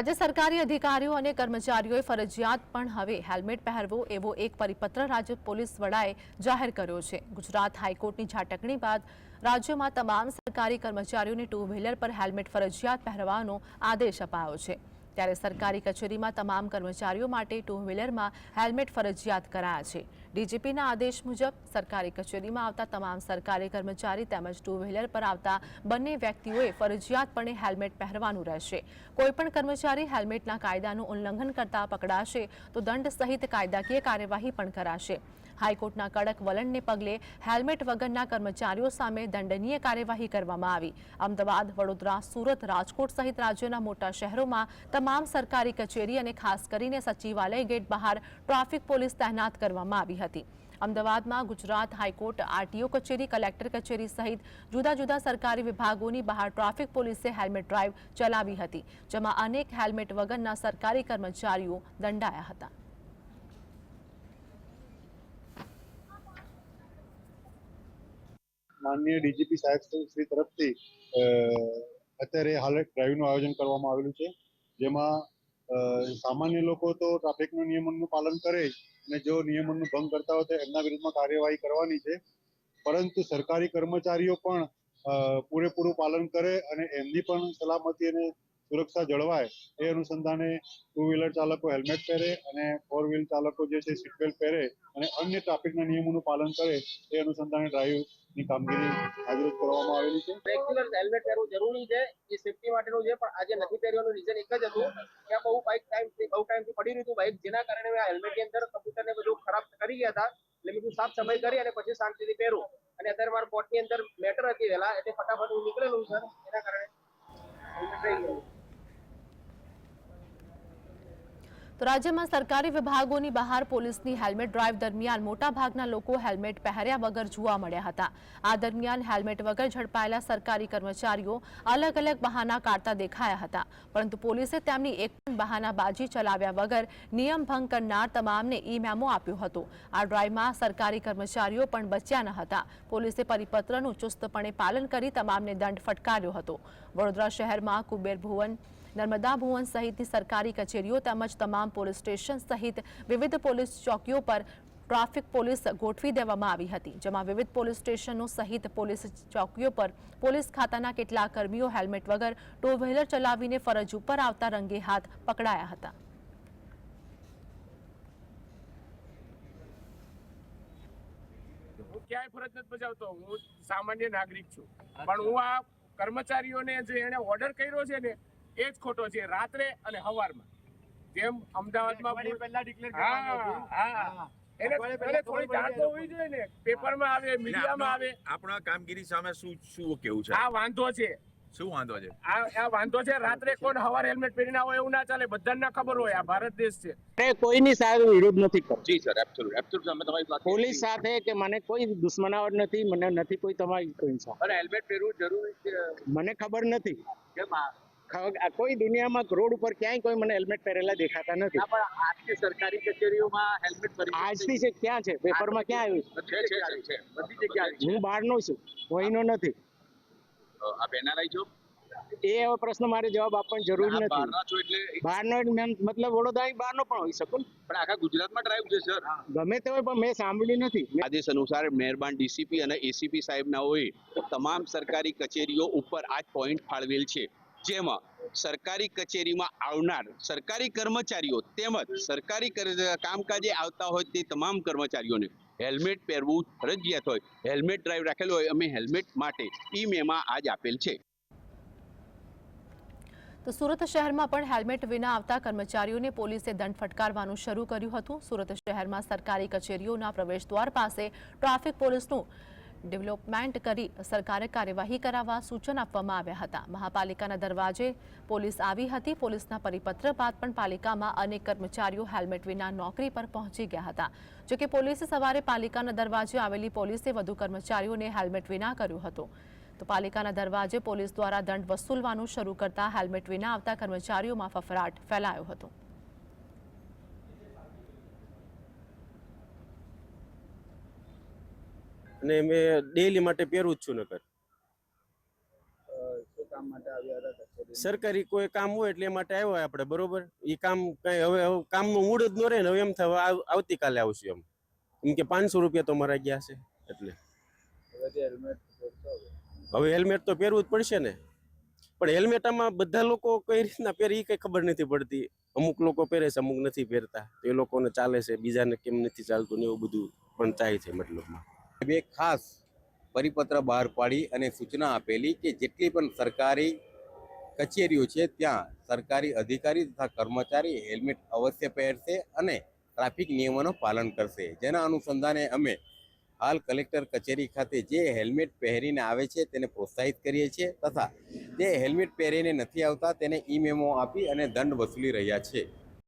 રાજ્ય સરકારી અધિકારીઓ અને કર્મચારીઓએ ફરજિયાત પણ હવે હેલ્મેટ પહેરવું એવો એક પરિપત્ર રાજ્ય પોલીસ વડાએ જાહેર કર્યો છે. ગુજરાત હાઈકોર્ટની ઝાટકણી બાદ રાજ્યમાં તમામ સરકારી કર્મચારીઓને ટુ વ્હીલર પર હેલ્મેટ ફરજિયાત પહેરવાનો આદેશ અપાયો છે. ત્યારે સરકારી કચેરીમાં તમામ કર્મચારીઓ માટે ટુ વ્હીલરમાં હેલ્મેટ ફરજિયાત કરાયા છે. ડીજીપીના આદેશ મુજબ સરકારી કચેરીમાં આવતા તમામ સરકારી કર્મચારી તેમજ ટુ વ્હીલર પર આવતા બંને વ્યક્તિઓએ ફરજિયાતપણે હેલ્મેટ પહેરવાનું રહેશે. કોઈપણ કર્મચારી હેલ્મેટના કાયદાનું ઉલ્લંઘન કરતા પકડાશે તો દંડ સહિત કાયદાકીય કાર્યવાહી પણ કરાશે. હાઈકોર્ટના કડક વલણને પગલે હેલ્મેટ વગરના કર્મચારીઓ સામે દંડનીય કાર્યવાહી કરવામાં આવી. અમદાવાદ, વડોદરા, સુરત, રાજકોટ સહિત રાજ્યના મોટા શહેરોમાં તમામ સરકારી કચેરી અને ખાસ કરીને સચિવાલય ગેટ બહાર ટ્રાફિક પોલીસ તહેનાત કરવામાં આવી હતી. અમદાવાદમાં ગુજરાત હાઈકોર્ટ, આરટીઓ કચેરી, કલેક્ટર કચેરી સહિત જુદા જુદા સરકારી વિભાગોની બહાર ટ્રાફિક પોલીસે હેલ્મેટ ડ્રાઈવ ચલાવી હતી, જેમાં અનેક હેલ્મેટ વગરના સરકારી કર્મચારીઓ દંડાયા હતા. માનનીય ડીજીપી સાહેબ શ્રી તરફથી અત્યારે હાલ ડ્રાઈવનું આયોજન કરવામાં આવેલું છે, જેમાં સામાન્ય લોકો તો ટ્રાફિકના નિયમોનું પાલન કરે અને જો નિયમોનું ભંગ કરતા હોય તો એમના વિરુદ્ધમાં કાર્યવાહી કરવાની છે. પરંતુ સરકારી કર્મચારીઓ પણ પૂરેપૂરું પાલન કરે અને એમની પણ સલામતી અને સુરક્ષા જળવાય એ અનુસંધાને ટુ વ્હીલર ચાલકો હેલ્મેટ પહેરે અને ફોર વ્હીલ ચાલકો જે છે સીટ બેલ્ટ પહેરે અને અન્ય ટ્રાફિકના નિયમોનું પાલન કરે એ અનુસંધાને ડ્રાઈવની કામગીરી આજરોજ કરવામાં આવેલી છે. રેગ્યુલર હેલ્મેટ પહેરવું જરૂરી છે, એ સેફટી માટેનું છે, પણ આજે નથી પહેરવાનું રીઝન એક જ હતું કે બહુ બાઇક ટાઈમ બહુ ટાઈમથી પડી રહ્યું હતું બાઇક જેના કારણે આ હેલ્મેટની અંદર કબૂતર ને બધું ખરાબ કરી ગયા હતા. એટલે બધું સાફ સફાઈ કરી અને પછી શાંતિથી પહેરું. અને અત્યારે મારા કોર્ટની અંદર મેટર હતી વહેલા, એટલે ફટાફટ હું નીકળેલું સર એના કારણે હેલ્મેટ રહી ગયું તો રાજ્યમાં સરકારી વિભાગોની બહાર પોલીસની હેલ્મેટ ડ્રાઈવ દરમિયાન મોટાભાગના લોકો હેલ્મેટ પહેર્યા વગર જોવા મળ્યા હતા. આ દરમિયાન હેલ્મેટ વગર ઝડપાયેલા સરકારી કર્મચારીઓ અલગ અલગ બહાના કાઢતા દેખાયા હતા. પરંતુ પોલીસે તેમની એક પણ બહાનાબાજી ચલાવ્યા વગર નિયમ ભંગ કરનાર તમામને ઈ મેમો આપ્યો હતો. આ ડ્રાઈવમાં સરકારી કર્મચારીઓ પણ બચ્યા ન હતા. પોલીસે પરિપત્રનું ચુસ્તપણે પાલન કરી તમામને દંડ ફટકાર્યો હતો. વડોદરા શહેરમાં કુબેર ભુવન નર્મદા ભુવન સહિતની સરકારી કચેરીઓ તેમજ તમામ પોલીસ સ્ટેશન સહિત વિવિધ પોલીસ ચોકીઓ પર ટ્રાફિક પોલીસ ગોઠવી દેવામાં આવી હતી, જેમાં વિવિધ પોલીસ સ્ટેશનો સહિત પોલીસ ચોકીઓ પર પોલીસ ખાતાના કેટલાક કર્મીઓ હેલ્મેટ વગર ટુ વ્હીલર ચલાવીને ફરજ ઉપર આવતા રંગે હાથ પકડાયા હતા. ક્યાંય ફરજ નથી બજાવતો, હું સામાન્ય નાગરિક છું. પણ હું આ કર્મચારીઓને જે એને ઓર્ડર કર્યો છે ને એ જ ખોટો છે રાત્રે અને હવારમાં. જેમ અમદાવાદમાં પહેલા હા એને એને થોડી જાણ તો હોવી જોઈએ ને. પેપરમાં આવે મીડિયામાં આવે. આપણા કામગીરી સામે શું શું કેવું છે? આ વાંધો છે. શું વાંધો છે? આ આ વાંધો છે રાત્રે કોણ હવાર હેલ્મેટ પહેરીને આવે એવું ના ચાલે. બધાને ના ખબર હોય આ ભારત દેશ છે. એ કોઈની સાથે વિરોધ નથી કરતો. જી સર એબ્સોલ્યુટ એબ્સોલ્યુટ અમે તમારી વાત પોલીસ સાથે કે મને કોઈ દુશ્મનાવટ નથી મને નથી કોઈ તમારી કોઈ સાથે અને હેલ્મેટ પહેરવું જરૂરી છે. મને ખબર નથી. કેમ કોઈ દુનિયામાં રોડ ઉપર ક્યાંય કોઈ મને હેલ્મેટ પહેરેલા દેખાતા નથી. પણ આજની સરકારી કચેરીઓમાં હેલ્મેટ આજથી છે ક્યાં છે? પેપરમાં ક્યાં આવ્યું છે? છે છે, છે. બધી જગ્યાએ છે. હું બહારનો છું અહીંનો નથી. આપ એનઆરઆઈ છો? એ હવે પ્રશ્ન મારે જવાબ આપવાની જરૂર નથી. એટલે બહારનો મતલબ વડોદરા બહારનો પણ હોઈ શકું. પણ આખા ગુજરાતમાં ડ્રાઈવ છે સર ગમે તે હોય પણ મેં સાંભળ્યું નથી. મેં આદેશ અનુસાર મહેરબાન ડીસીપી અને એસીપી સાહેબના હોય તમામ સરકારી કચેરીઓ ઉપર આ પોઈન્ટ ફાળવેલ છે. જેમાં સરકારી કચેરીમાં આવનાર સરકારી કર્મચારીઓ તેમજ સરકારી કામકાજે આવતા હોય તે તમામ કર્મચારીઓને હેલ્મેટ પહેરવું ફરજિયાત હોય. હેલ્મેટ ડ્રાઈવ રાખેલો હોય, અમે હેલ્મેટ માટે ઈ મેમાં આજ આપેલ છે. તો સુરત શહેરમાં પણ હેલ્મેટ વિના આવતા કર્મચારીઓને પોલીસે દંડ ફટકારવાનું શરૂ કર્યું હતું. સુરત શહેરમાં સરકારી કચેરીઓના પ્રવેશદ્વાર પાસે ટ્રાફિક પોલીસનું ડેવલપમેન્ટ કરી સરકારે કાર્યવાહી કરાવવા સૂચન આપવામાં આવ્યા હતા. મહાપાલિકાના દરવાજે પોલીસ આવી હતી. પોલીસના પરિપત્ર બાદ પણ પાલિકામાં અનેક કર્મચારીઓ હેલ્મેટ વિના નોકરી પર પહોંચી ગયા હતા. જોકે પોલીસે સવારે પાલિકાના દરવાજે આવેલી પોલીસે વધુ કર્મચારીઓને હેલ્મેટ વિના કર્યું હતું. તો પાલિકાના દરવાજે પોલીસ દ્વારા દંડ વસૂલવાનું શરૂ કરતા હેલ્મેટ વિના આવતા કર્મચારીઓમાં ફફડાટ ફેલાયો હતો. અને મેં ડેલી માટે પહેરું જ છું નકર? સરકારી કોઈ કામ હોય એટલે એ માટે આવ્યો હોય આપણે બરોબર? એ કામ કઈ હવે કામનું મૂળ જ ન રહે ને હવે એમ થાય આવતીકાલે આવશું એમ. એમ કે પાંચસો રૂપિયા તો મારા ગયા છે એટલે. હવે હેલ્મેટ તો પહેરવું જ પડશે ને. પણ હેલ્મેટ આમાં બધા લોકો કઈ રીતના પહેરે એ કઈ ખબર નથી પડતી. અમુક લોકો પહેરે છે અમુક નથી પહેરતા. એ લોકોને ચાલે છે બીજાને કેમ નથી ચાલતું ને એવું બધું પણ થાય છે મતલબમાં. બે ખાસ પરિપત્ર બહાર પાડી અને સૂચના આપેલી કે જેટલી પણ સરકારી કચેરીઓ છે, ત્યાં સરકારી અધિકારી તથા કર્મચારી હેલ્મેટ અવશ્ય પહેરશે અને ટ્રાફિક નિયમોનું પાલન કરશે. જેના અનુસંધાને અમે હાલ કલેક્ટર કચેરી ખાતે જે હેલ્મેટ પહેરીને આવે છે, તેને પ્રોત્સાહિત કરીએ છીએ તથા જે હેલ્મેટ પહેરીને નથી આવતા, તેને ઈ મેમો આપી અને દંડ વસૂલી રહ્યા છે.